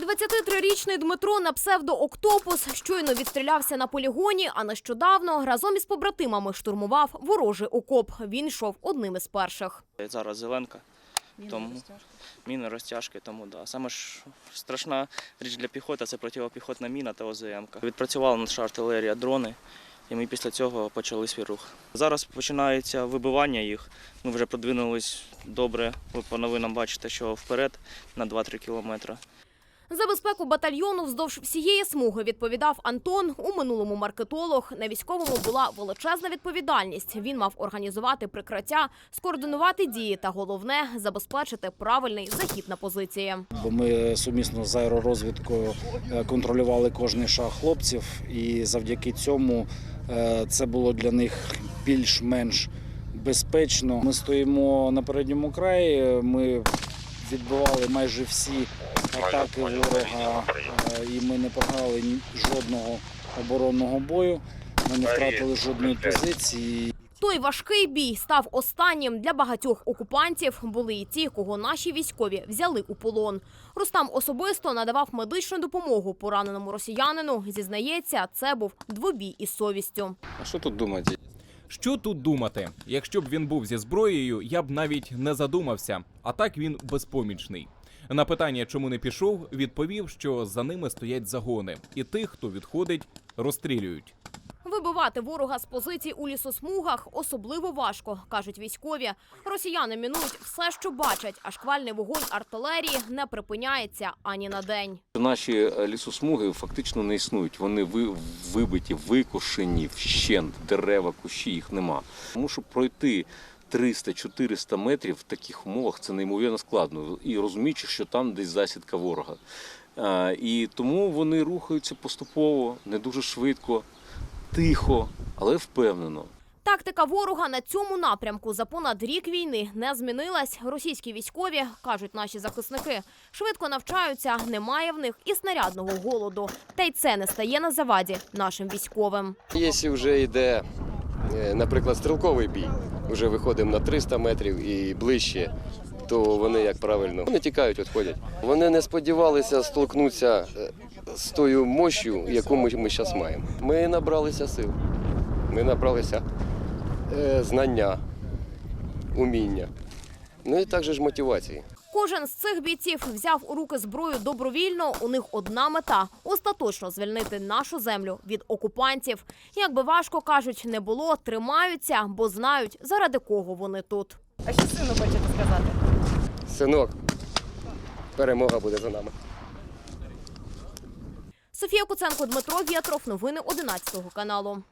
23-річний Дмитро на псевдо Октопус щойно відстрілявся на полігоні, а нещодавно разом із побратимами штурмував ворожий окоп. Він йшов одним із перших. Зараз зеленка, тому міни розтяжки, тому да. Саме ж страшна річ для піхоти це протипіхотна міна та ОЗМ. Відпрацювала наша артилерія, дрони, і ми після цього почали свій рух. Зараз починається вибивання їх. Ми вже продвинулись добре. Ви по новинам бачите, що вперед на 2-3 кілометри. За безпеку батальйону вздовж всієї смуги відповідав Антон. У минулому маркетолог. На військовому була величезна відповідальність. Він мав організувати прикриття, скоординувати дії та головне забезпечити правильний захід на позиції. бо ми сумісно з аеророзвідкою е, контролювали кожний шаг хлопців, і завдяки цьому е, це було для них більш-менш безпечно. Ми стоїмо на передньому краї. Ми відбивали майже всі атаки ворога, е, і ми не програли жодного оборонного бою. Ми не втратили жодної позиції. Той важкий бій став останнім для багатьох окупантів. Були і ті, кого наші військові взяли у полон. Рустам особисто надавав медичну допомогу пораненому росіянину. Зізнається, це був двобій із совістю. А що тут думати? Що тут думати? Якщо б він був зі зброєю, я б навіть не задумався. А так він безпомічний. На питання, чому не пішов, відповів, що за ними стоять загони, і тих, хто відходить, розстрілюють. Вибивати ворога з позицій у лісосмугах особливо важко, кажуть військові. Росіяни мінують все, що бачать, а шквальний вогонь артилерії не припиняється ані на день. Наші е, лісосмуги фактично не існують. Вони ви- вибиті, викошені, вщент, дерева, кущі, їх нема. Тому щоб пройти 300-400 метрів в таких умовах це неймовірно складно. І розуміючи, що там десь засідка ворога. Е, І тому вони рухаються поступово, не дуже швидко, тихо, але впевнено. Тактика ворога на цьому напрямку за понад рік війни не змінилась. Російські військові кажуть наші захисники, швидко навчаються, немає в них і снарядного голоду. Та й це не стає на заваді нашим військовим. Якщо вже йде, е, наприклад, стрілковий бій, вже виходимо на 300 метрів і ближче, то вони, як правильно, вони тікають, відходять. Вони не сподівалися столкнутися е, з тою мощю, яку ми, ми зараз маємо. Ми набралися сил, ми набралися е, знання, уміння, ну і також ж мотивації. Кожен з цих бійців взяв у руки зброю добровільно. У них одна мета остаточно звільнити нашу землю від окупантів. Як би важко кажуть, не було, тримаються, бо знають, заради кого вони тут. А що сину сказати? Синок, перемога буде за нами. Софія Куценко, Дмитро Вєтров. Новини 11 каналу.